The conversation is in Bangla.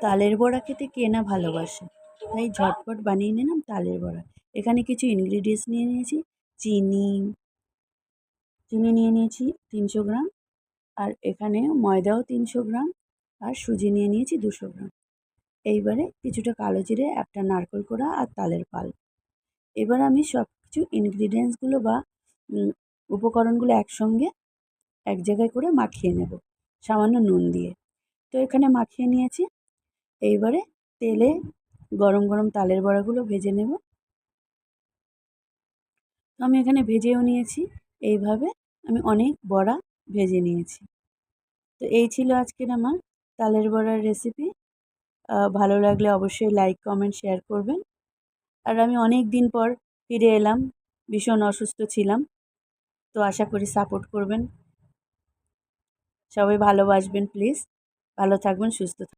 তালের বড়া খেতে কে না ভালোবাসে? তাই ঝটপট বানিয়ে নিলাম তালের বড়া। এখানে কিছু ইনগ্রিডিয়েন্টস নিয়ে নিয়েছি। চিনি। চিনি নিয়ে নিয়েছি তিনশো গ্রাম। আর এখানে ময়দাও তিনশো গ্রাম। আর সুজি নিয়ে নিয়েছি দুশো গ্রাম। এইবারে কিছুটা কালো জিরে, একটা নারকেল কোড়া আর তালের পাল। এবার আমি সব কিছু ইনগ্রিডিয়েন্টসগুলো বা উপকরণগুলো একসঙ্গে এক জায়গায় করে মাখিয়ে নেব। সামান্য নুন দিয়ে। তো এখানে মাখিয়ে নিয়েছি। এইবারে তেলে গরম গরম তালের বড়াগুলো ভেজে নেব। তো আমি এখানে ভেজেও নিয়েছি। এইভাবে আমি অনেক বড়া ভেজে নিয়েছি। তো এই ছিল আজকের আমার তালের বড়ার রেসিপি ভালো লাগলে অবশ্যই লাইক কমেন্ট শেয়ার করবেন। আর আমি অনেক দিন পর ফিরে এলাম। ভীষণ অসুস্থ ছিলাম। তো আশা করি সাপোর্ট করবেন। সবাই ভালোবাসবেন প্লিজ ভালো থাকবেন সুস্থ